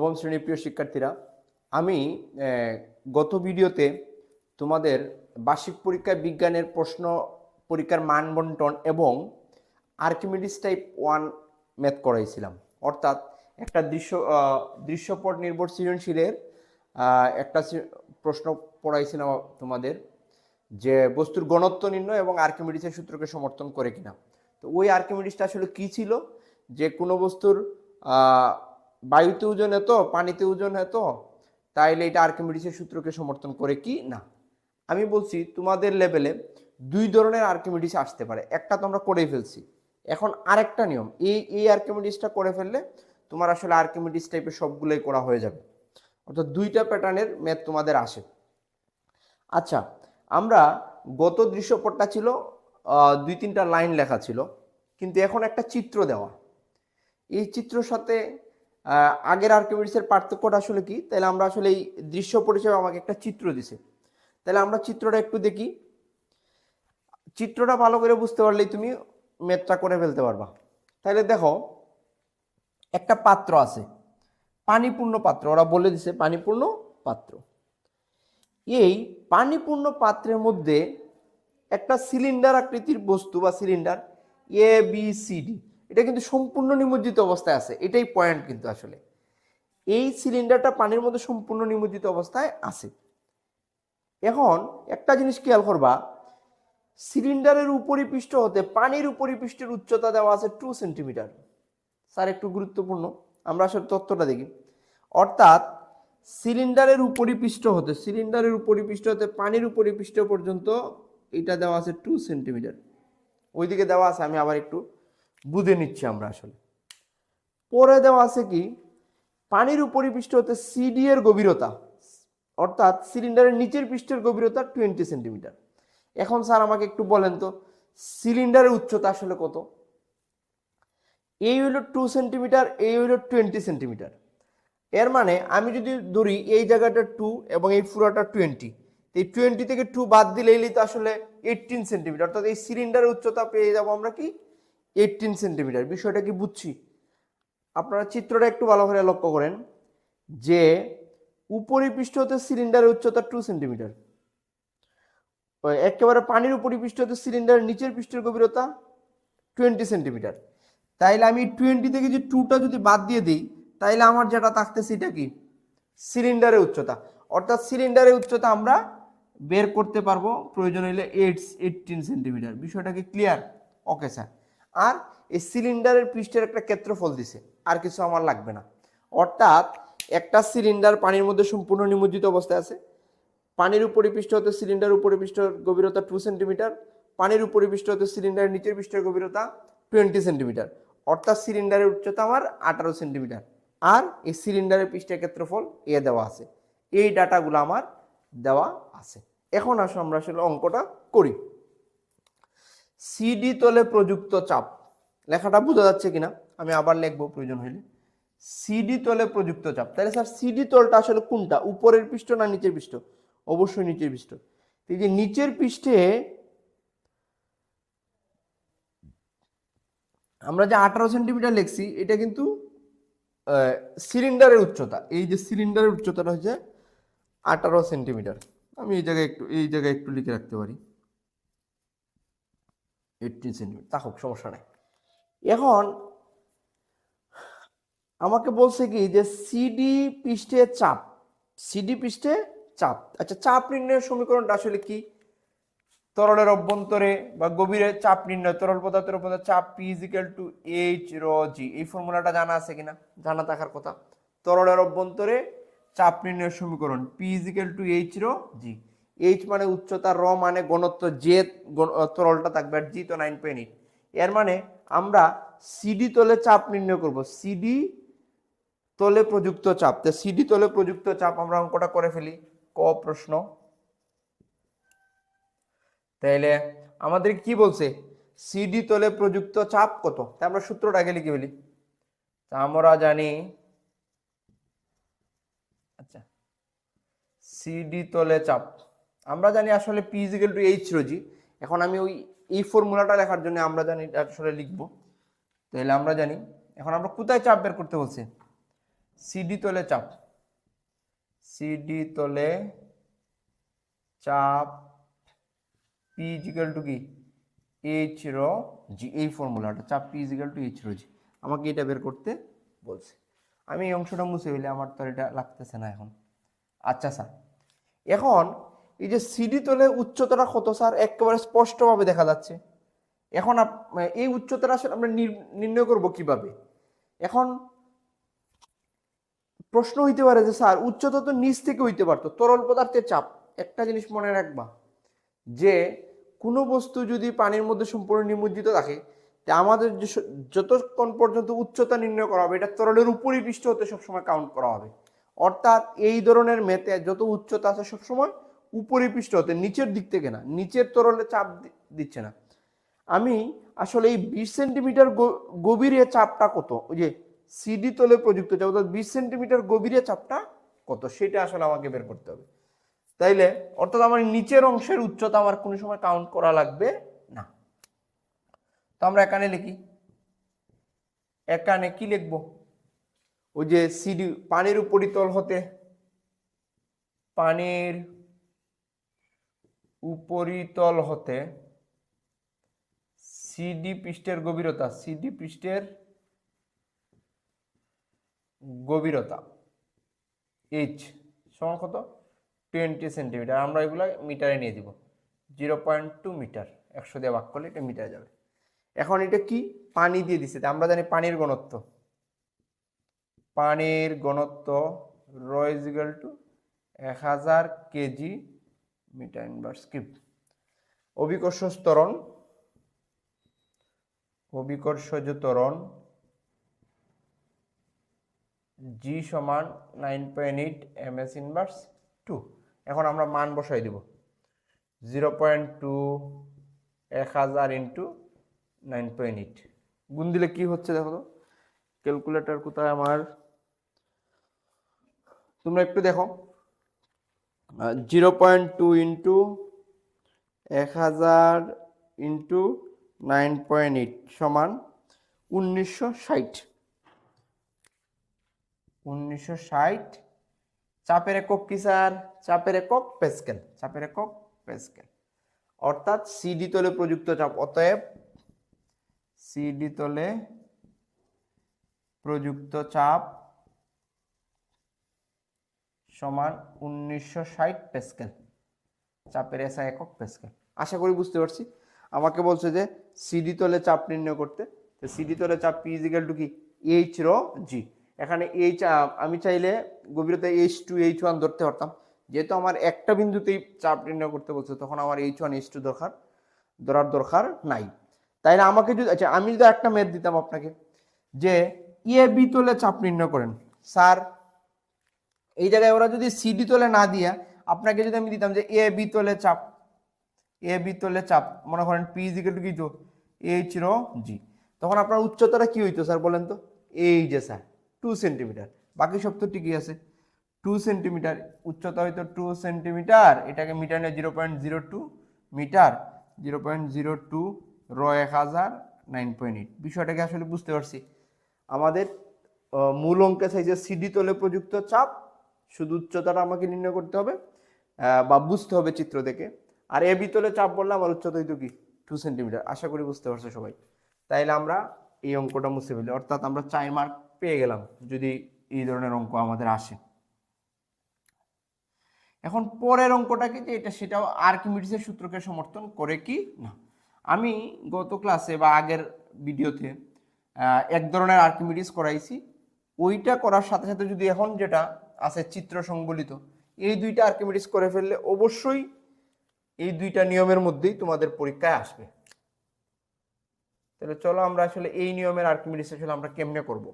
নবম শ্রেণির প্রিয় শিক্ষার্থীরা, আমি গত ভিডিওতে তোমাদের বার্ষিক পরীক্ষায় বিজ্ঞানের প্রশ্ন পরীক্ষার মান বন্টন এবং আর্কিমিডিস টাইপ ওয়ান ম্যাথ করাইছিলাম। অর্থাৎ একটা দৃশ্য দৃশ্যপট নির্ভর সৃজনশীলের একটা প্রশ্ন পড়াইছিলাম তোমাদের যে বস্তুর ঘনত্ব নির্ণয় এবং আর্কিমিডিসের সূত্রকে সমর্থন করে কিনা। তো ওই আর্কিমিডিসটা আসলে কি ছিল? যে কোনো বস্তুর বায়ুতে ওজন এত, পানিতে ওজন এত, তাইলে এটা আর্কিমিডিসের সূত্রকে সমর্থন করে কি? না। আমি বলছি তোমাদের লেভেলে দুই ধরনের আর্কিমিডিস আসতে পারে। একটা তো আমরা করেই ফেলছি। এখন আরেকটা নিয়ম, এই এই আর্কিমিডিসটা করে ফেললে তোমার আসলে আর্কিমিডিস টাইপের সবগুলোই করা হয়ে যাবে। অর্থাৎ দুইটা প্যাটার্নের ম্যাথ তোমাদের আসে। আচ্ছা আমরা গত দৃশ্যপটটা ছিল দুই তিনটা লাইন লেখা ছিল, কিন্তু এখন একটা চিত্র দেওয়া। এই চিত্রর সাথে আগের আর্কিমিডিসের পার্থক্যটা আসলে কি? তাহলে আমরা আসলে এই দৃশ্য হিসেবে আমাকে একটা চিত্র দিছে। তাহলে আমরা চিত্রটা একটু দেখি। চিত্রটা ভালো করে বুঝতে পারলেই তুমি ম্যাথটা করে ফেলতে পারবা। তাহলে দেখো, একটা পাত্র আছে, পানিপূর্ণ পাত্র, ওরা বলে দিছে পানিপূর্ণ পাত্র। এই পানিপূর্ণ পাত্রের মধ্যে একটা সিলিন্ডার আকৃতির বস্তু বা cylinder A B C D এটা কিন্তু সম্পূর্ণ নিমজ্জিত অবস্থায় আছে, এটাই পয়েন্ট কিন্তু আসলে। এই সিলিন্ডারটা পানির মধ্যে সম্পূর্ণ নিমজ্জিত অবস্থায় আছে। এখন একটা জিনিস খেয়াল করবা সিলিন্ডারের উপরিপৃষ্ঠ হতে পানির উপরিপৃষ্ঠের উচ্চতা দেওয়া আছে টু সেন্টিমিটার স্যার, একটু গুরুত্বপূর্ণ, আমরা আসলে তথ্যটা দেখি। অর্থাৎ সিলিন্ডারের উপরিপৃষ্ঠ হতে সিলিন্ডারের উপরিপৃষ্ঠ হতে পানির উপরিপৃষ্ঠ পর্যন্ত এটা দেওয়া আছে টু সেন্টিমিটার ওইদিকে দেওয়া আছে, আমি আবার একটু বুঝে নিচ্ছি আমরা আসলে। পরে দেওয়া আছে কি, পানির উপরিপৃষ্ঠ হতে সিডি এর গভীরতা, অর্থাৎ সিলিন্ডারের নিচের পৃষ্ঠের গভীরতা টোয়েন্টি সেন্টিমিটার। এখন স্যার আমাকে একটু বলেন তো, সিলিন্ডারের উচ্চতা আসলে কত? এই হইল টু সেন্টিমিটার এই হইল টোয়েন্টি সেন্টিমিটার এর মানে আমি যদি ধরি এই জায়গাটা টু এবং এই পুরোটা টোয়েন্টি এই টোয়েন্টি থেকে টু বাদ দিলে এলেই তো আসলে এইটিন সেন্টিমিটার অর্থাৎ এই সিলিন্ডারের উচ্চতা পেয়ে যাব আমরা কি? এইটিন সেন্টিমিটার বিষয়টা কি বুঝছি? আপনারা চিত্রটা একটু ভালো করে লক্ষ্য করেন যে উপরিপৃষ্ঠ হতে সিলিন্ডারের উচ্চতা টু সেন্টিমিটার একেবারে পানির উপরিপৃষ্ঠ হতে সিলিন্ডারের নিচের পৃষ্ঠের গভীরতা টোয়েন্টি সেন্টিমিটার তাইলে আমি টোয়েন্টি থেকে যে টুটা যদি বাদ দিয়ে দিই, তাইলে আমার যেটা থাকতেছে এটা কি? সিলিন্ডারের উচ্চতা। অর্থাৎ সিলিন্ডারের উচ্চতা আমরা বের করতে পারব, প্রয়োজন হলে এইট এইটিন সেন্টিমিটার বিষয়টা কি ক্লিয়ার ওকে স্যার আর এই সিলিন্ডারের পৃষ্ঠের একটা ক্ষেত্রফল দিছে, আর কিছু আমার লাগবে না। অর্থাৎ একটা সিলিন্ডার পানির মধ্যে সম্পূর্ণ নিমজ্জিত অবস্থায় আছে। পানির উপরিপৃষ্ঠ হতে সিলিন্ডার উপরিপৃষ্ঠের গভীরতা টু সেন্টিমিটার পানির উপরিপৃষ্ঠ হতে সিলিন্ডারের নিচের পৃষ্ঠের গভীরতা টোয়েন্টি সেন্টিমিটার অর্থাৎ সিলিন্ডারের উচ্চতা আমার আঠারো সেন্টিমিটার আর এই সিলিন্ডারের পৃষ্ঠের ক্ষেত্রফল এ দেওয়া আছে। এই ডাটাগুলো আমার দেওয়া আছে। এখন আসো আমরা আসলে অঙ্কটা করি। সিডি তলে প্রযুক্ত চাপ। লেখাটা বোঝা যাচ্ছে কিনা? আমি আবার লিখব, প্রয়োজন হইলে। সিডি তলে প্রযুক্ত চাপ। তাহলে স্যার সিডি তলটা আসলে কোনটা? উপরের পৃষ্ঠ না নিচের পৃষ্ঠ? অবশ্যই নিচের পৃষ্ঠ। এই যে নিচের পৃষ্ঠে আমরা যে আঠারো সেন্টিমিটার লিখছি, এটা কিন্তু সিলিন্ডারের উচ্চতা। এই যে সিলিন্ডারের উচ্চতাটা হচ্ছে আঠারো সেন্টিমিটার। আমি এই জায়গায় একটু, এই জায়গায় একটু লিখে রাখতে পারি। এইটিন সেন্টিমিটার তা হোক, সমস্যা নাই। এখন আমাকে বলছে কি যে সিডি পৃষ্ঠে চাপ সিডি পৃষ্ঠে চাপ। আচ্ছা চাপ নির্ণয়ের সমীকরণটা আসলে কি? তরলের অভ্যন্তরে বা গভীরে চাপ নির্ণয়, তরল পদার্থের অভ্যন্তরে চাপ P equal to H rho g এই ফর্মুলাটা জানা আছে কিনা? জানা থাকার কথা। তরলের অভ্যন্তরে চাপ নির্ণয়ের সমীকরণ P equal to H rho G H মানে উচ্চতা র মানে গণত্ব যে তরলটা থাকবে আর জি তো নাইন পয়েন্ট এইট এর মানে আমরা সিডি তলে চাপ নির্ণয় করব। সিডি তলে প্রযুক্ত চাপ। তো সিডি তলে প্রযুক্ত চাপ আমরা অঙ্কটা করে ফেলি। ক প্রশ্ন। তাইলে আমাদের কি বলছে? সিডি তলে প্রযুক্ত চাপ কত? তা আমরা সূত্রটা আগে লিখে ফেলি। আমরা জানি আচ্ছা সিডি তলে চাপ। আমরা জানি আসলে P equal to H rho g এখন আমি ওই এই ফর্মুলাটা লেখার জন্য আমরা জানি আসলে লিখব। তাহলে আমরা জানি, এখন আমরা কোথায় চাপ বের করতে বলছে? সিডি তলে চাপ। সিডি তলে চাপ পি ইজিক্যাল টু কি? এইচ র জি এই ফর্মুলাটা। চাপ P equal to H rho g আমাকে এটা বের করতে বলছে। আমি এই অংশটা মুছে ফেলে, আমার তো এটা লাগতেছে না এখন। আচ্ছা স্যার, এখন এই যে সিডি তলে উচ্চতাটা কত, স্যার? একেবারে স্পষ্টভাবে দেখা যাচ্ছে। এখন আপ- এই উচ্চতাটা আসলে আমরা নির- নির্ণয় করব কীভাবে? এখন প্রশ্ন হইতে পারে যে, স্যার, উচ্চতা তো নিচ থেকে হইতে পারতো, তরল পদার্থের চাপ। একটা জিনিস মনে রাখবা, যে কোনো বস্তু যদি পানির মধ্যে সম্পূর্ণ নিমজ্জিত থাকে, তা আমাদের যতক্ষণ পর্যন্ত উচ্চতা নির্ণয় করা হবে, এটা তরলের উপরই পৃষ্ঠ হতে সবসময় কাউন্ট করা হবে। অর্থাৎ এই ধরনের মেতে যত উচ্চতা আছে সবসময় উপরই পৃষ্ঠ হতে নিচের দিক থেকে না, নিচের তরলে চাপ দিচ্ছে না। আমি আসলে এই বিশ সেন্টিমিটার গভীরে চাপটা কত? ওই যে সিডি তলে প্রযুক্ত চাপ, অর্থাৎ বিশ সেন্টিমিটার গভীরে চাপটা কত? সেটা আসলে আমাকে বের করতে হবে। তাইলে, অর্থাৎ আমার নিচের অংশের উচ্চতা আমার কোনো সময় কাউন্ট করা লাগবে না। তো আমরা এখানে লিখি। এখানে কি লিখব? ওই যে সিডি পানির উপরিতল হতে, পানির উপরিতল হতে সিডি পৃষ্ঠের গভীরতা সিডি পৃষ্ঠের গভীরতা এইচ সমান কত? টোয়েন্টি সেন্টিমিটার আমরা এগুলো মিটারে নিয়ে দিব। জিরো পয়েন্ট টু মিটার একশো দিয়ে ভাগ করলে এটা মিটারে যাবে। এখন এটা কি? পানি দিয়ে দিছে। আমরা জানি পানির ঘনত্ব। পানির ঘনত্ব রয়েজিক্যাল টু এক হাজার কেজি মিটার ইনভার্স কিউব অভিকর্ষ স্তরণ অভিকর্ষজ ত্বরণ জি সমান nine point eight m s inverse two এখন আমরা মান বসাই দিব। জিরো পয়েন্ট টু এক হাজার ইন্টু নাইন পয়েন্ট এইট গুণ দিলে কি হচ্ছে দেখো তো? ক্যালকুলেটর কোথায় আমার? তোমরা একটু দেখো। জিরো পয়েন্ট টু ইন্টু এক হাজার ইন্টু নাইন পয়েন্ট এইট সমান উনিশশো ষাট। উনিশশো ষাট, চাপের একক কি স্যার? চাপের একক পেস্কেল, চাপের একক পেস্কেল। অর্থাৎ সিডি তলে প্রযুক্ত চাপ, অতএব সিডি তলে প্রযুক্ত চাপ সমান উনিশশো ষাট পেস্কেল। চাপের এসা একক পেস্কেল। আশা করি বুঝতে পারছি। আমাকে বলছে যে সিডি তলে চাপ নির্ণয় করতে। তো সিডি তলে চাপ পি ইজিক্যাল টু কি? এইচ রো জি এখানে এইচ আমি চাইলে গভীরতা এইচ টু এইচ ওয়ান ধরতে পারতাম। যেহেতু আমার একটা বিন্দুতেই চাপ নির্ণয় করতে বলছে, তখন আমার এইচ ওয়ান এইচ টু দরকার। ধরার দরকার নাই। তাইলে আমাকে যদি আচ্ছা আমি যদি একটা ম্যাথ দিতাম আপনাকে, যে এ বি তলে চাপ নির্ণয় করেন, স্যার এই জায়গায় ওরা যদি সিডি তলে না দিয়া, আপনাকে যদি আমি দিতাম যে এ বি তলে চাপ এ বি তলে চাপ, মনে করেন পি ইজিক্যাল টু কি তো? এইচ রো জি তখন আপনার উচ্চতাটা কি হইতো স্যার বলেন তো? এই যে স্যার টু সেন্টিমিটার বাকি সব তো ঠিকই আছে। টু সেন্টিমিটার উচ্চতা হয়তো টু সেন্টিমিটার এটাকে মিটার নিয়ে zero point zero two metre zero point zero two rho এক হাজার নাইন পয়েন্ট এইট বিষয়টাকে আসলে বুঝতে পারছি। আমাদের মূল অঙ্কে চাইছে সিডি তলে প্রযুক্ত চাপ শুধু উচ্চতাটা আমাকে নির্ণয় করতে হবে বা বুঝতে হবে চিত্র দেখে। আর এ বিতলে চাপ বললে আমার উচ্চতা হইতো কি? টু সেন্টিমিটার আশা করি বুঝতে পারছ সবাই। তাইলে আমরা এই অঙ্কটা মুছে ফেলি। অর্থাৎ আমরা চার মার্ক পেয়ে গেলাম, যদি এই ধরনের অঙ্ক আমাদের আসে। এখন পরের অঙ্কটা কি? যে এটা সেটাও আর্কিমিডিসের সূত্রকে সমর্থন করে কি? না। আমি গত ক্লাসে বা আগের ভিডিওতে এক ধরনের আর্কিমিডিস করাইছি। ওইটা করার সাথে সাথে যদি এখন যেটা আছে চিত্র সংবলিত। এই দুইটা আর্কিমিডিস করে ফেললে অবশ্যই এই দুইটা নিয়মের মধ্যেই তোমাদের পরীক্ষায় আসবে। তাহলে চলো আমরা আসলে এই নিয়মের আর্কিমিডিস আসলে আমরা কেমনে করব?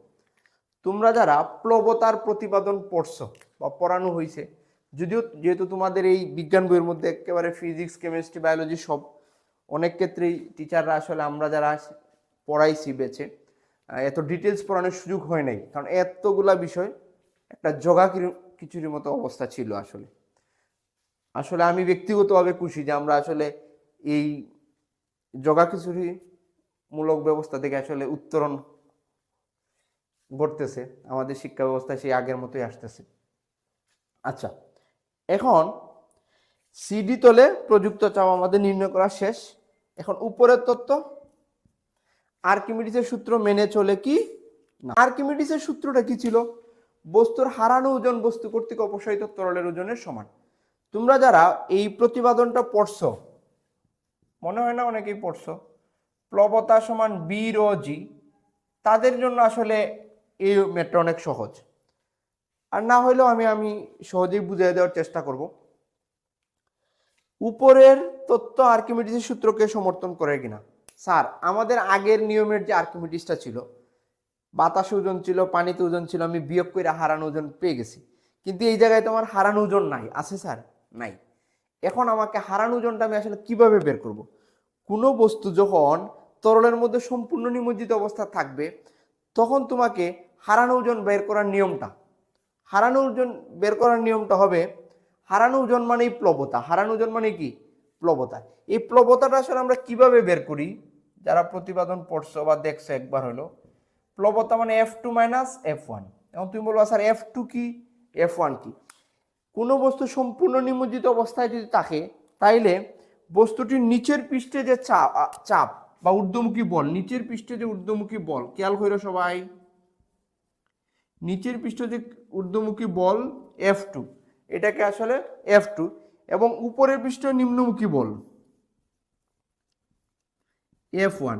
তোমরা যারা প্লবতার প্রতিপাদন পড়ছো বা পড়ানো হয়েছে যদিও যেহেতু তোমাদের এই বিজ্ঞান বইয়ের মধ্যে একেবারে ফিজিক্স কেমিস্ট্রি বায়োলজি সব অনেক ক্ষেত্রেই টিচাররা আসলে আমরা যারা পড়াইছি বেছে এত ডিটেলস পড়ানোর সুযোগ হয় নাই। কারণ এতগুলা বিষয় একটা জগা খিচুড়ির মতো অবস্থা ছিল আসলে। আসলে আমি ব্যক্তিগতভাবে খুশি যে আমরা আসলে এই জগা খিচুড়ি মূলক ব্যবস্থা থেকে আসলে উত্তরণ ঘটতেছে। আমাদের শিক্ষা ব্যবস্থায় সেই আগের মতোই আসতেছে। আচ্ছা এখন সিডি তলে প্রযুক্ত চাপ আমাদের নির্ণয় করা শেষ। এখন উপরের তত্ত্ব, আর্কিমিডিসের সূত্র মেনে চলে কি? না। আর্কিমিডিসের সূত্রটা কি ছিল? বস্তুর হারানো ওজন বস্তু কর্তৃক অপসারিত তরলের ওজনের সমান। তোমরা যারা এই প্রতিপাদনটা পড়ছো, মনে হয় না অনেকেই পড়ছো, প্লবতা সমান বি রো জি তাদের জন্য আসলে এই ম্যাটটা অনেক সহজ। আর না হলেও আমি আমি সহজেই বুঝিয়ে দেওয়ার চেষ্টা করব। উপরের তত্ত্ব আর্কিমিডিসের সূত্রকে সমর্থন করে কিনা? স্যার, আমাদের আগের নিয়মের যে আর্কিমিডিসটা ছিল বাতাসে ওজন ছিল, পানিতে ওজন ছিল, আমি বিয়োগ করে হারানো ওজন পেয়ে গেছি। কিন্তু এই জায়গায় তোমার হারানো ওজন নাই, আছে স্যার? নাই। এখন আমাকে হারানো ওজনটা আমি আসলে কীভাবে বের করব? কোনো বস্তু যখন তরলের মধ্যে সম্পূর্ণ নিমজ্জিত অবস্থা থাকবে, তখন তোমাকে হারানো ওজন বের করার নিয়মটা। হারানো ওজন বের করার নিয়মটা হবে, হারানো ওজন মানেই প্লবতা। হারানো ওজন মানে কি? প্লবতা। এই প্লবতাটা আসলে আমরা কীভাবে বের করি? যারা প্রতিপাদন পড়ছো বা দেখছ একবার হলো প্লবতা মানে F two minus F one এবং তুমি বলব, স্যার এফ টু কি? এফ ওয়ান কি? কোনো বস্তু সম্পূর্ণ নিমজ্জিত অবস্থায় যদি থাকে, তাইলে বস্তুটির নিচের পৃষ্ঠে যে চাপ চাপ বা ঊর্ধ্বমুখী বল, নিচের পৃষ্ঠে যে ঊর্ধ্বমুখী বল, খেয়াল করো সবাই। নিচের পৃষ্ঠে যে ঊর্ধ্বমুখী বল এফ টু এটাকে আসলে এফ টু এবং উপরের পৃষ্ঠ নিম্নমুখী বল এফ ওয়ান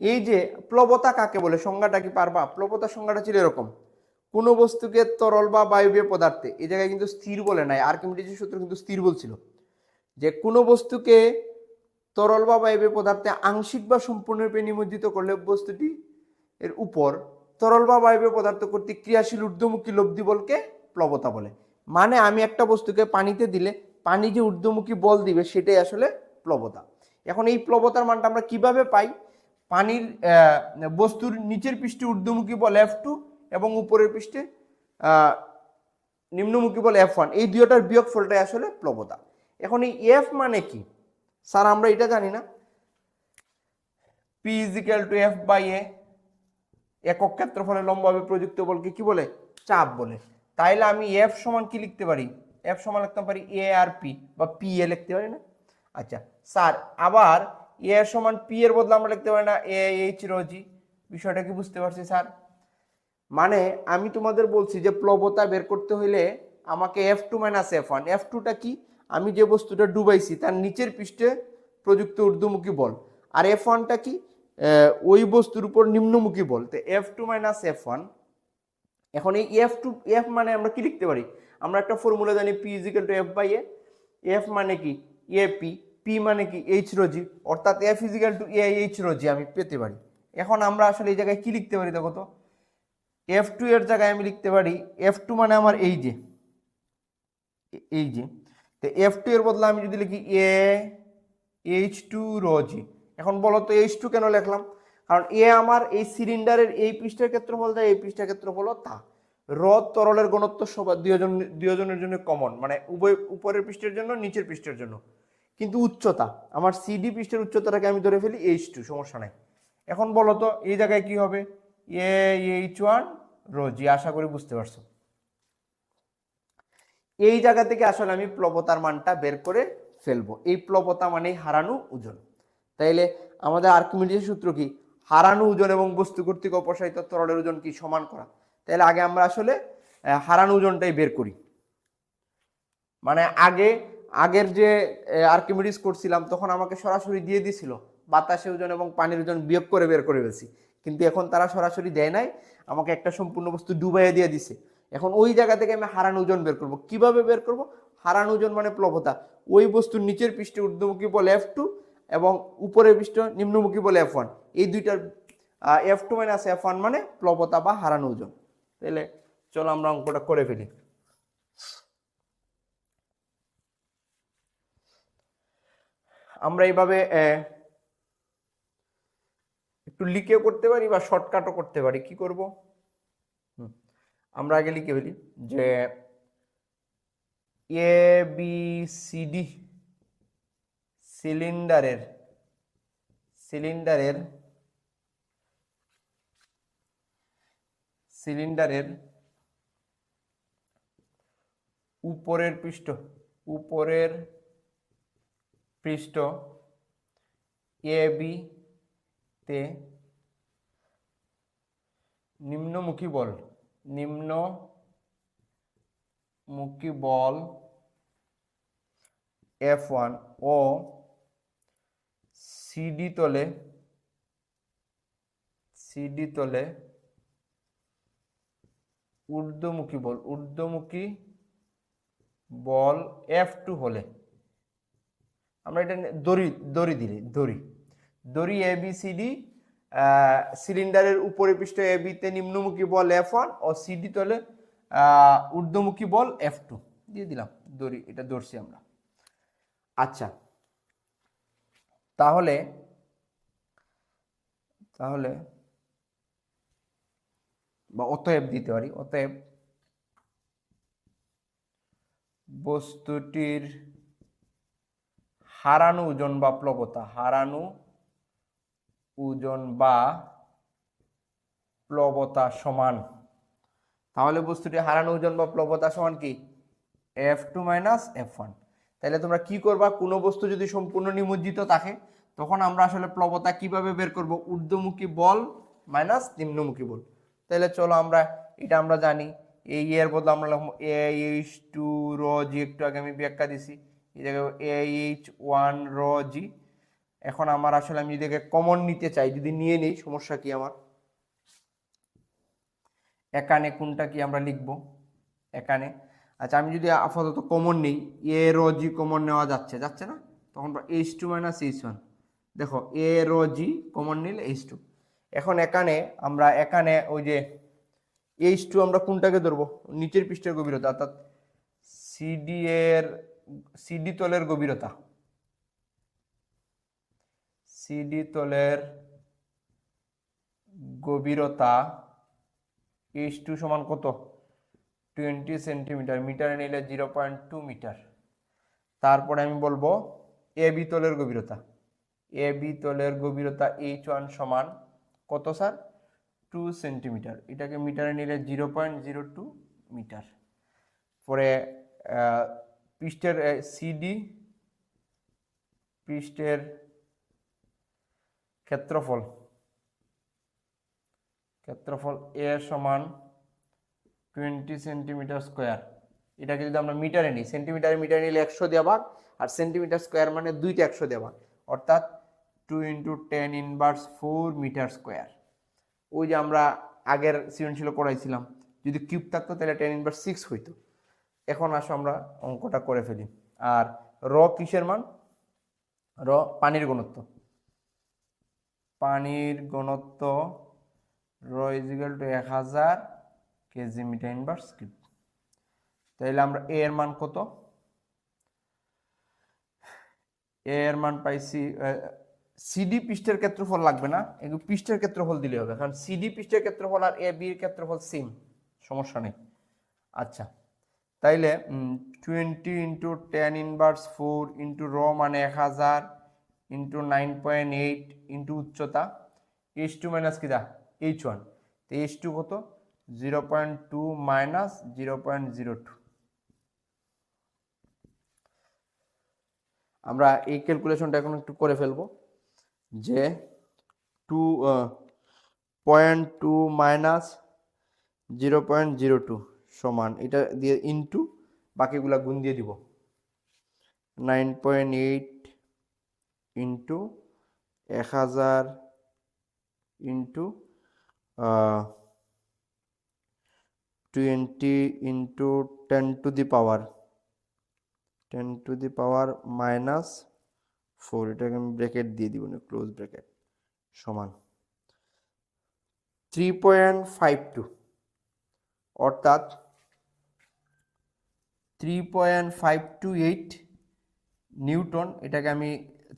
এই যে প্লবতা কাকে বলে? সংজ্ঞাটা কি পারবা? প্লবতা সংজ্ঞাটা ছিল এরকম। কোনো বস্তুকে তরল বা বায়বীয় পদার্থে, এই জায়গায় কিন্তু স্থির বলে নাই, আর্কিমিডিসের সূত্র কিন্তু স্থির বলছিল, যে কোনো বস্তুকে তরল বা বায়বীয় পদার্থে আংশিক বা সম্পূর্ণরূপে নিমজ্জিত করলে বস্তুটি এর উপর তরল বা বায়বীয় পদার্থ কর্তৃক ক্রিয়াশীল ঊর্ধ্বমুখী লব্ধি বলকে প্লবতা বলে। মানে আমি একটা বস্তুকে পানিতে দিলে পানি যে ঊর্ধ্বমুখী বল দিবে সেটাই আসলে প্লবতা। এখন এই প্লবতার মানটা আমরা কীভাবে পাই? পানির বস্তুর নিচের পৃষ্ঠে ঊর্ধ্বমুখী বল এফ টু এবং উপরের পৃষ্ঠে নিম্নমুখী বল এফ ওয়ান এই দুইটার বিয়োগ ফলটাই আসলে প্লবতা এখন এই এফ মানে কি? স্যার, আমরা এটা জানি না। P equal to F by A একক ক্ষেত্রফলের লম্বভাবে প্রযুক্ত বলকে কি বলে? চাপ বলে। তাইলে আমি এফ সমান কি লিখতে পারি? এফ সমান লিখতে পারি এ আর পি বা পি এ লিখতে পারি না? আচ্ছা স্যার, আবার এ এর সমান পি এর বদলে আমরা লিখতে পারি না এ, এইচ রোজি বিষয়টা কি বুঝতে পারছি, স্যার? মানে আমি তোমাদের বলছি যে প্লবতা বের করতে হইলে আমাকে F two minus F one F টুটা কি? আমি যে বস্তুটা ডুবাইছি, তার নিচের পৃষ্ঠে প্রযুক্ত ঊর্ধ্বমুখী বল। আর এফ ওয়ানটা কি? ওই বস্তুর উপর নিম্নমুখী বল। তো F two minus F one এখন এই এফ টু এফ মানে আমরা কি লিখতে পারি? আমরা একটা ফর্মুলা জানি P equal to F by A F মানে কি? এ পি পি মানে কি? এইচ রোজি অর্থাৎ F equal to A H rho g আমি পেতে পারি। এখন আমরা আসলে এই জায়গায় কি লিখতে পারি দেখো তো? এফ টু এর জায়গায় আমি লিখতে পারি এফ টু মানে আমার এই যে। এই যে। তো এফ টু এর বদলে আমি যদি লিখি এ এইচ টু রোজি এখন বলো তো এইচ টু কেন লিখলাম? কারণ এ আমার এই সিলিন্ডারের এই পৃষ্ঠের ক্ষেত্র ক্ষেত্রফল দেয়, এই পৃষ্ঠের ক্ষেত্র ক্ষেত্রফল তা। রদ তরলের ঘনত্ব সবার দুজন দুজনের জন্য কমন মানে উভয় উপরের পৃষ্ঠের জন্য, নিচের পৃষ্ঠের জন্য। কিন্তু উচ্চতা, আমার সিডি পৃষ্ঠের উচ্চতাটাকে আমি ধরে ফেলি এইচ টু সমস্যা নাই। এখন বলো তো, এই জায়গায় কি হবে? A H one rho g আশা করি বুঝতে পারছ। এই জায়গা থেকে আসলে আমি প্লবতার মানটা বের করে ফেলব। এই প্লবতা মানেই হারানো ওজন। তাইলে আমাদের আর্কিমিডিসের সূত্র কি? হারানো ওজন এবং বস্তু কর্তৃক অপসারিত তরলের ওজন কি সমান করা? তাহলে আগে আমরা আসলে হারানো ওজনটাই বের করি। মানে আগে আগের যে আর্কিমিডিস করছিলাম, তখন আমাকে সরাসরি দিয়ে দিছিল বাতাসে ওজন এবং পানির ওজন বিয়োগ করে বের করে ফেলছি। কিন্তু এখন তারা সরাসরি দেয় নাই, আমাকে একটা সম্পূর্ণ বস্তু ডুবাইয়ে দিয়ে দিছে। এখন ওই জায়গা থেকে আমি হারানো ওজন বের করব। কীভাবে বের করব? হারানো ওজন মানে প্লবতা। ওই বস্তুর নিচের পৃষ্ঠে ঊর্ধ্বমুখী বলে এফ টু এবং উপরের পৃষ্ঠ নিম্নমুখী বলে এফ ওয়ান এই দুইটার F two minus F one মানে প্লবতা বা হারানো ওজন। তাহলে চলো আমরা অঙ্কটা করে ফেলি। আমরা এইভাবে একটু লিখেও করতে পারি বা শর্টকাটও করতে পারি। কি করব? আমরা আগে লিখে ফেলি যে এ বি সি ডি সিলিন্ডারের সিলিন্ডারের সিলিন্ডারের উপরের পৃষ্ঠ, উপরের পৃষ্ঠ এ, বি, তে নিম্নমুখী বল নিম্নমুখী বল এফ ওয়ান ও সিডি তলে সিডি তলে ঊর্ধ্বমুখী বল ঊর্ধ্বমুখী বল এফ টু হলে আমরা এটা দড়ি দড়ি দিলে, দড়ি। দড়ি এ বি সি ডি সিলিন্ডারের উপরে পৃষ্ঠ এ বিতে নিম্নমুখী বল এফ ওয়ান ও সিডি তলে ঊর্ধ্বমুখী বল এফ টু দিয়ে দিলাম, দড়ি, এটা ধরছি আমরা। আচ্ছা তাহলে তাহলে, বা অতএব দিতে পারি, অতএব বস্তুটির হারানো ওজন বা প্লবতা। হারানো ওজন বা প্লবতা সমান। তাহলে বস্তুটি হারানো ওজন বা প্লবতা সমান কি? F two minus F one তাহলে তোমরা কি করবা? কোনো বস্তু যদি সম্পূর্ণ নিমজ্জিত থাকে, তখন আমরা আসলে প্লবতা কীভাবে বের করব? ঊর্ধ্বমুখী বল মাইনাস নিম্নমুখী বল। তাহলে চলো আমরা, এটা আমরা জানি। এই এর বদলে আমরা এ এইচ টু র জি একটু আগে আমি ব্যাখ্যা দিছি। জায়গায় এ এইচ ওয়ান র জি এখন আমার আসলে আমি যদি কমন নিতে চাই, যদি নিয়ে নিই, সমস্যা কি আমার? এখানে কোনটা কি আমরা লিখব? এখানে আচ্ছা আমি যদি আপাতত কমন নেই এ রো জি কমন নেওয়া যাচ্ছে যাচ্ছে না? তখন H two minus H one দেখো এ রো জি কমন নিলে এইচ টু এখন এখানে আমরা এখানে ওই যে এইচ টু আমরা কোনটাকে ধরবো? নিচের পৃষ্ঠের গভীরতা, অর্থাৎ সিডি এর সিডি তলের গভীরতা। সিডি তলের গভীরতা এইচ টু সমান কত? টোয়েন্টি সেন্টিমিটার মিটারে নিলে জিরো পয়েন্ট টু মিটার। তারপরে আমি বলব এ বি তলের গভীরতা। এ বি তলের গভীরতা এইচ ওয়ান সমান কত স্যার? টু সেন্টিমিটার এটাকে মিটারে নিলে zero point zero two metre. পরে পৃষ্ঠের সিডি পৃষ্ঠের ক্ষেত্রফল। ক্ষেত্রফল এ সমান টোয়েন্টি সেন্টিমিটার স্কোয়ার এটাকে যদি আমরা মিটারে নিই সেন্টিমিটারে মিটারে নিলে একশো দেওয়া ভাগ, আর সেন্টিমিটার স্কোয়ার মানে দুইটা একশো দেওয়া ভাগ। অর্থাৎ two into ten inverse four metre square ওই যে আমরা আগের সৃজনশীল করাইছিলাম, যদি কিউব থাকতো, তাহলে টেন ইনভার্স সিক্স হইতো। এখন আসো আমরা অঙ্কটা করে ফেলি। আর র কিসের মান? র পানির ঘনত্ব। পানির ঘনত্ব র ইজিক্যাল টু এক হাজার কেজি মিটার ইনভার্স কিউব তাইলে আমরা এ এর মান কত? এ এর মান পাইছি সিডি পৃষ্ঠের ক্ষেত্রফল লাগবে না এগুলো পৃষ্ঠের ক্ষেত্রফল দিলে হবে, কারণ সিডি পৃষ্ঠের ক্ষেত্রফল আর এ বির ক্ষেত্রফল সেম সমস্যা নেই। আচ্ছা তাইলে twenty into ten inverse four into rho মানে এক হাজার into nine point eight into উচ্চতা এইচ টু মাইনাস কিদা এইচ ওয়ান তো এইচ টু কত? Zero point two minus zero point zero two আমরা এই ক্যালকুলেশনটা এখন একটু করে ফেলব, যে two point two minus zero point zero two সমান, এটা দিয়ে ইনটু বাকিগুলা গুণ দিয়ে দিব। নাইন পয়েন্ট এইট ইন্টু এক হাজার into twenty into ten to the power ten to the power minus four এটাকে আমি ব্র্যাকেট দিয়ে দিব না ক্লোজ ব্র্যাকেট সমান। থ্রি পয়েন্ট ফাইভ টু অর্থাৎ three point five two eight newton, এটাকে আমি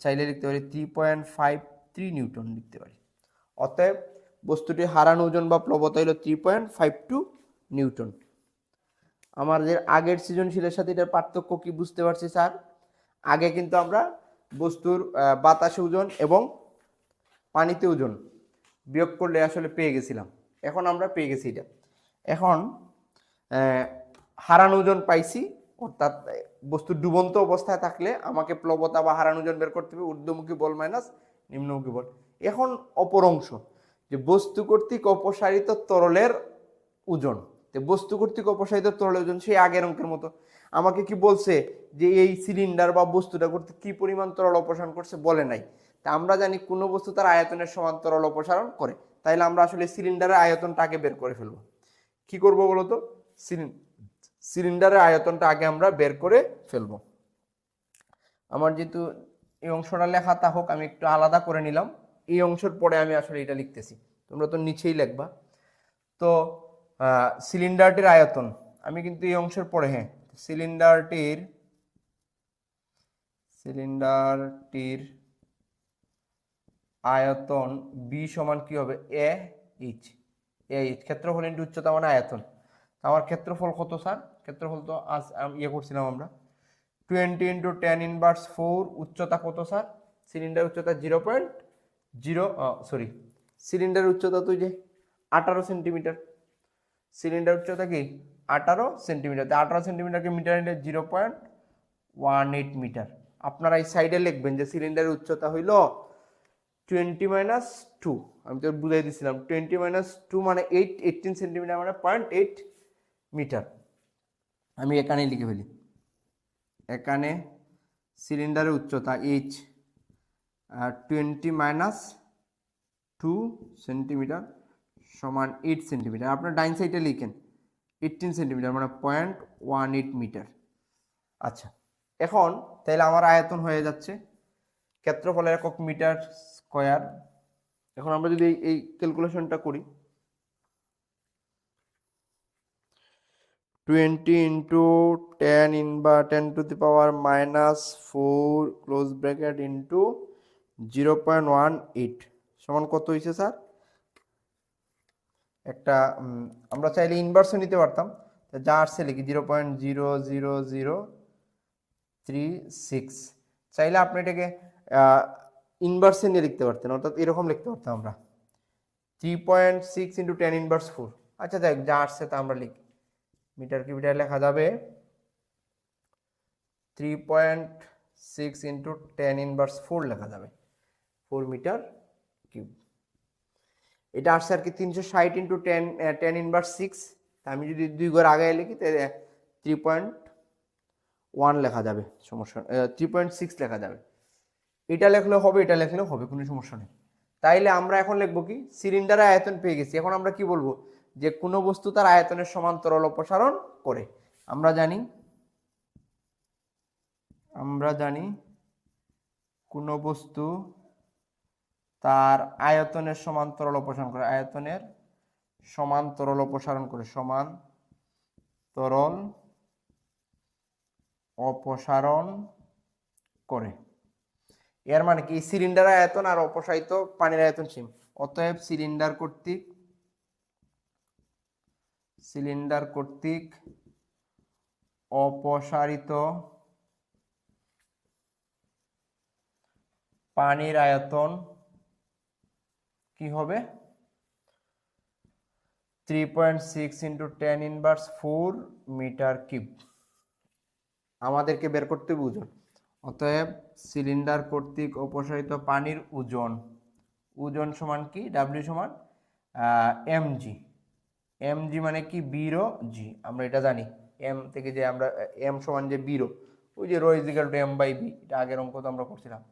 চাইলে লিখতে পারি three point five three newton লিখতে পারি। অতএব বস্তুটি হারানো ওজন বা প্লবতা হলো three point five two newton. আমাদের আগের সৃজনশীলের সাথে এটার পার্থক্য কি বুঝতে পারছি, স্যার? আগে কিন্তু আমরা বস্তুর বাতাসে ওজন এবং পানিতে ওজন বিয়োগ করলে আসলে পেয়ে গেছিলাম। এখন আমরা পেয়ে গেছি এটা। এখন হারানো ওজন পাইছি, অর্থাৎ বস্তু ডুবন্ত অবস্থায় থাকলে আমাকে প্লবতা বা হারানো ওজন বের করতে হবে, ঊর্ধ্বমুখী বল মাইনাস নিম্নমুখী বল। এখন অপর অংশ, যে বস্তু কর্তৃক অপসারিত তরলের ওজন বস্তু কর্তৃক অপসারিত তরলের ওজন, সেই আগের অঙ্কের মতো। আমাকে কি বলছে যে এই সিলিন্ডার বা বস্তুটা করতে কি পরিমাণ তরল অপসারণ করছে বলে নাই। তা আমরা জানি কোনো বস্তু তার আয়তনের সমান তরল অপসারণ করে। তাইলে আমরা আসলে সিলিন্ডারের আয়তনটা আগে বের করে ফেলব। কি করব বলতো? সিলিন- সিলিন্ডারের আয়তনটা আগে আমরা বের করে ফেলব। আমার যেহেতু এই অংশটা লেখা তা হোক, আমি একটু আলাদা করে নিলাম। এই অংশের পরে আমি আসলে এটা লিখতেছি। তোমরা তো নিচেই লিখবা। তো সিলিন্ডারটির আয়তন। আমি কিন্তু এই অংশের পরে হ্যাঁ সিলিন্ডারটির সিলিন্ডারটির আয়তন বি সমান কি হবে? A H. এ এইচ ক্ষেত্রফল ইন্টু উচ্চতা মানে আয়তন। আমার ক্ষেত্রফল কত স্যার? ক্ষেত্রফল তো আজ ইয়ে করছিলাম আমরা। Twenty into ten inverse four উচ্চতা কত স্যার? সিলিন্ডার উচ্চতা zero point zero sorry cylinder উচ্চতা তো যে আঠারো সেন্টিমিটার সিলিন্ডার উচ্চতা কি? আঠারো সেন্টিমিটার তো আঠারো সেন্টিমিটারকে মিটার নিলে zero point one eight metre আপনারা এই সাইডে লিখবেন যে সিলিন্ডারের উচ্চতা হইল টোয়েন্টি মাইনাস টু। আমি তো বুঝাই দিছিলাম, টোয়েন্টি মাইনাস টু মানে এইট, এইটিন সেন্টিমিটার মানে পয়েন্ট এইট মিটার। আমি এখানেই লিখে ফেলি। এখানে সিলিন্ডারের উচ্চতা H twenty minus two centimetre সমান এইট সেন্টিমিটার। আপনার ডাইন সাইডে লিখেন, এইটিন সেন্টিমিটার মানে পয়েন্ট ওয়ান এইট মিটার। আচ্ছা এখন তাহলে আমার আয়তন হয়ে যাচ্ছে, ক্ষেত্রফলের একক মিটার স্কোয়ার এখন আমরা যদি এই- ক্যালকুলেশনটা করি twenty into ten in ten to the power minus four close bracket into zero point one eight সমান কত হয়েছে স্যার? একটা আমরা চাইলে ইনভার্সও নিতে পারতাম। যা আসছে লিখি zero point zero zero zero three six চাইলে আপনি এটাকে ইনভার্সে নিয়ে লিখতে পারতেন, অর্থাৎ এরকম লিখতে পারতাম আমরা। Three point six into ten inverse four আচ্ছা দেখ, যা আসছে তা আমরা লিখি। মিটার কিউবিটার লেখা যাবে? Three point six into ten inverse four লেখা যাবে। Four metre cube. এটা আসছে আর কি তিনশো ষাট into ten ten inverse six আমি যদি দুই ঘর আগে লিখি, তাহলে থ্রি পয়েন্ট ওয়ান লেখা যাবে। সমস্যা থ্রি পয়েন্ট সিক্স লেখা যাবে। এটা লেখলে হবে, এটা লেখলেও হবে, কোনো সমস্যা নেই। তাইলে আমরা এখন লিখব কি? সিলিন্ডারের আয়তন পেয়ে গেছি। এখন আমরা কি বলব? যে কোনো বস্তু তার আয়তনের সমান্তরাল অপসারণ করে। আমরা জানি আমরা জানি কোনো বস্তু তার আয়তনের সমান্তরাল অপসারণ করে, আয়তনের সমান্তরাল অপসারণ করে সমান তরল অপসারণ করে। এর মানে কি? সিলিন্ডার আয়তন আর অপসারিত পানির আয়তন সেম অতএব সিলিন্ডার কর্তৃক সিলিন্ডার কর্তৃক অপসারিত পানির আয়তন কি হবে? Three point six into ten inverse four metre cube আমাদেরকে বের করতে ওজন অতএব সিলিন্ডার কর্তৃক অপসারিত পানির ওজন ওজন সমান কি? ডাব্লিউ সমান এমজি এমজি মানে কি? বিরো জি আমরা এটা জানি। এম থেকে যে আমরা এম সমান যে বিরো ওই যে rho equal to M by V এটা আগের অঙ্ক তো আমরা করছিলাম।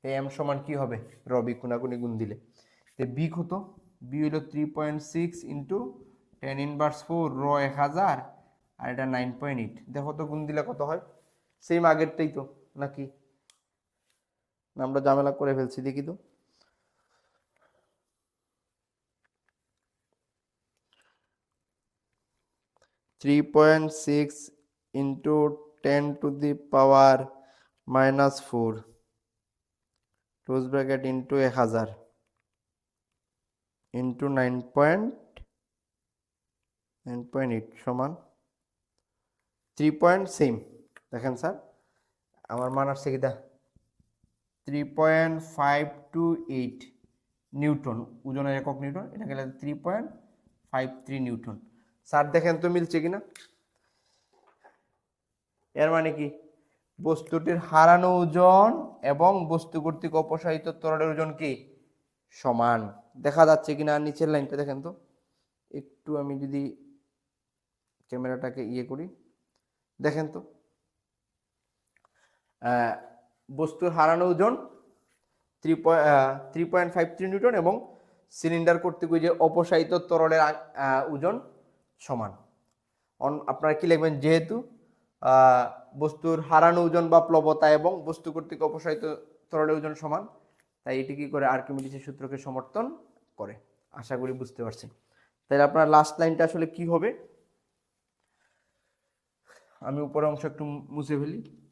তো এম সমান কি হবে? রবি কোনাকুনি গুণ দিলে। তো বি কত? বি হলো three point six into ten inverse four র এক হাজার, আর এটা নাইন পয়েন্ট এইট দেখো তো গুণ দিলে কত হয়? সেম আগেরটাই তো। নাকি? আমরা ঝামেলা করে ফেলছি, দেখি তো। Three point six into ten to the power minus four close bracket into এক হাজার into nine point nine point eight সমান থ্রি পয়েন্ট সেম দেখেন স্যার আমার মান আসছে কিটা three point five two eight newton, ওজনের একক নিউটন, এটা গেলে three point five three newton. Sir, দেখেন তো মিলছে কিনা? এর মানে কি? বস্তুটির হারানো ওজন এবং বস্তু কর্তৃক অপসারিত তরলের ওজন কি? সমান। দেখা যাচ্ছে কিনা নিচের লাইনটা, দেখেন তো। একটু আমি যদি ক্যামেরাটাকে ইয়ে করি। দেখেন তো। বস্তুর হারানো ওজন three three point five three newton এবং সিলিন্ডার কর্তৃক যে অপসারিত তরলের ওজন সমান। অন- আপনারা কি লিখবেন? যেহেতু বস্তুর হারানো ওজন বা প্লবতা এবং বস্তু কর্তৃক অপসারিত তরলের ওজন সমান, তাই এটি কি করে আর্কিমিডিসের সূত্রকে সমর্থন করে? আশা করি বুঝতে পারছেন তাহলে আপনার লাস্ট লাইনটা আসলে কি হবে? আমি উপরের অংশ একটু মুছে ফেলি।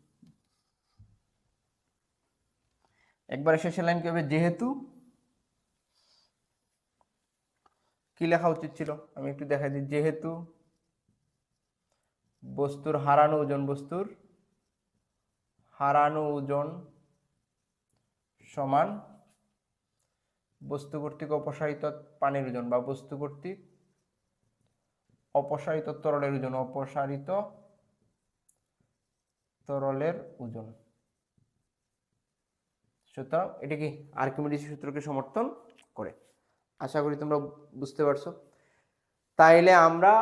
একবারে শেষের লাইন কি হবে যেহেতু কি লেখা উচিত ছিল? আমি একটু দেখাই দিই, যেহেতু বস্তুর হারানো ওজন, বস্তুর হারানো ওজন সমান বস্তু কর্তৃক অপসারিত পানির ওজন বা বস্তু কর্তৃক অপসারিত তরলের ওজন, অপসারিত তরলের ওজন। সুতরাং এটা কি আর্কিমিডিস সূত্রকে সমর্থন করে। আশা করি তোমরা বুঝতে পারছ। তাইলে আমরা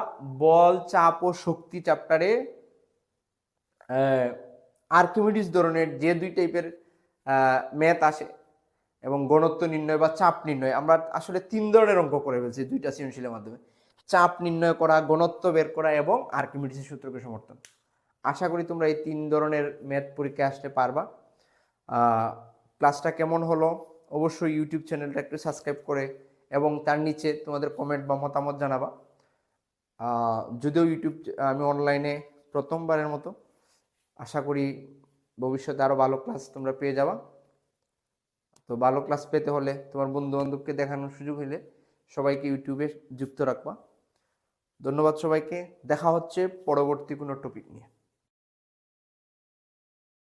বল, চাপ ও শক্তি চ্যাপ্টারে আর্কিমিডিস ধরনের যে দুই টাইপের ম্যাথ আসে এবং গণত্ব নির্ণয় বা চাপ নির্ণয়, আমরা আসলে তিন ধরনের অঙ্ক করে ফেলছি দুইটা সৃজনশীলের মাধ্যমে। চাপ নির্ণয় করা গণত্ব বের করা এবং আর্কিমিডিসের সূত্রকে সমর্থন। আশা করি তোমরা এই তিন ধরনের ম্যাথ পরীক্ষায় আসতে পারবা। ক্লাসটা কেমন হলো, অবশ্যই ইউটিউব চ্যানেলটা একটু সাবস্ক্রাইব করে এবং তার নিচে তোমাদের কমেন্ট বা মতামত জানাবা। যদিও ইউটিউব আমি অনলাইনে প্রথমবারের মতো, আশা করি ভবিষ্যতে আরও ভালো ক্লাস তোমরা পেয়ে যাবা। তো ভালো ক্লাস পেতে হলে তোমার বন্ধু বান্ধবকে দেখানোর সুযোগ হলে সবাইকে ইউটিউবে যুক্ত রাখবা। ধন্যবাদ সবাইকে, দেখা হচ্ছে পরবর্তী কোনো টপিক নিয়ে।